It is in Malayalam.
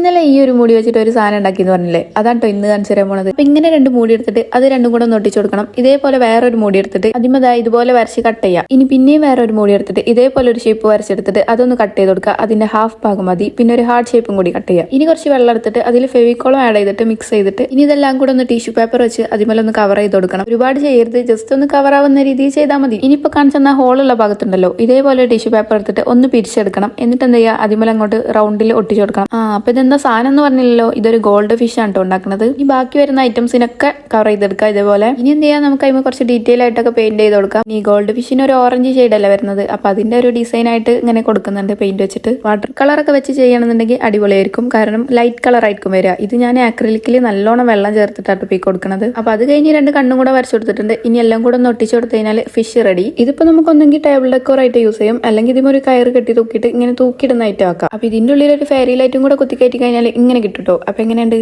ഇന്നലെ ഈ ഒരു മൂടി വെച്ചിട്ട് ഒരു സാധനം ഉണ്ടാക്കി എന്ന് പറഞ്ഞില്ലേ അതാട്ടോ ഇന്ന് കാണിച്ചു തരാൻ പോണത്. അപ്പൊ ഇങ്ങനെ രണ്ട് മൂടി എടുത്തിട്ട് അത് രണ്ടും കൂടെ ഒന്ന് കൊടുക്കണം. ഇതേപോലെ വേറൊരു മൂടി എടുത്തിട്ട് അതിമതാ ഇതുപോലെ വരച്ച് കട്ട് ചെയ്യാം. ഇനി പിന്നെയും വേറെ ഒരു മൂടി എടുത്തിട്ട് ഇതേപോലെ ഒരു ഷേപ്പ് വരച്ചെടുത്തിട്ട് അതൊന്ന് കട്ട് ചെയ്ത് കൊടുക്കുക. അതിന്റെ ഹാഫ് ഭാഗം മതി. പിന്നെ ഒരു ഹാർഡ് ഷേപ്പും കൂടി കട്ട് ചെയ്യാം. ഇനി കുറച്ച് വെള്ളം എടുത്തിട്ട് അതിൽ ഫെവിക്കോളം ആഡ് ചെയ്തിട്ട് മിക്സ് ചെയ്തിട്ട് ഇനി ഇതെല്ലാം കൂടെ ഒന്ന് ടിഷ്യൂ പേപ്പർ വെച്ച് അതിമേലെ ഒന്ന് കവർ ചെയ്ത് കൊടുക്കണം. ഒരുപാട് ചെയ്യരുത്. ജസ്റ്റ് ഒന്ന് കവർ ആവുന്ന രീതിയിൽ ചെയ്താൽ മതി. ഇനി ഇനിയിപ്പോ കാണിച്ചെന്ന ഹോളുള്ള ഭാഗത്തുണ്ടല്ലോ. ഇതേപോലെ ടിഷ്യൂ പേപ്പർ എടുത്തിട്ട് ഒന്ന് പിരിച്ചെടുക്കണം. എന്നിട്ട് എന്താ ചെയ്യുക? അതിമേലെ അങ്ങോട്ട് റൗണ്ടിൽ ഒട്ടിച്ചു കൊടുക്കണം. ആ അപ്പൊ ഇതെന്താ സാധനം എന്ന് പറഞ്ഞില്ലല്ലോ ഇതൊരു ഗോൾഡ് ഫിഷ് ആണ് കേട്ടോ ഉണ്ടാക്കുന്നത് ഇനി ബാക്കി വരുന്ന ഐറ്റംസിനൊക്കെ കവർ ചെയ്തെടുക്കുക ഇതേപോലെ. ഇനി എന്ത് ചെയ്യാം? നമുക്ക് അതിന് കുറച്ച് ഡീറ്റെയിൽ ആയിട്ടൊക്കെ പെയിന്റ് ചെയ്ത് കൊടുക്കാം. ഈ ഗോൾഡ് ഫിഷിന് ഒരു ഓറഞ്ച് ഷെയ്ഡല്ല വരുന്നത്? അപ്പൊ അതിന്റെ ഒരു ഡിസൈൻ ആയിട്ട് ഇങ്ങനെ കൊടുക്കുന്നുണ്ട് പെയിന്റ് വെച്ചിട്ട്. വാട്ടർ കളർ ഒക്കെ വെച്ച് ചെയ്യണമെന്നുണ്ടെങ്കിൽ അടിപൊളിയായിരിക്കും. കാരണം ലൈറ്റ് കളർ ആയിരിക്കും വരിക. ഇത് ഞാൻ ആക്രിലിക്കിൽ നല്ലോണം വെള്ളം ചേർത്തിട്ടാണ് പീ കൊടുക്കുന്നത് അപ്പൊ അത് കഴിഞ്ഞ് രണ്ട് കണ്ണും കൂടെ വരച്ചു കൊടുത്തിട്ടുണ്ട്. ഇനി എല്ലാം കൂടെ ഒന്ന് ഒട്ടിച്ചു കൊടുത്തു കഴിഞ്ഞാൽ ഫിഷ് റെഡി ഇതിപ്പോ നമുക്ക് ഒന്നെങ്കിൽ ടേബിൾ ഡെക്കോർ ആയിട്ട് യൂസ് ചെയ്യും. അല്ലെങ്കിൽ ഇതിമൊരു കയർ കെട്ടി തൂക്കിയിട്ട് ഇങ്ങനെ തൂക്കിയിടുന്ന ഐറ്റം ആക്കാം. അപ്പൊ ഇതിന്റെ ഉള്ളിൽ ഒരു ഫെയറി ലൈറ്റും കൂടെ കുത്തി കഴിഞ്ഞാൽ ഇങ്ങനെ കിട്ടും കേട്ടോ അപ്പം എങ്ങനെയുണ്ട്?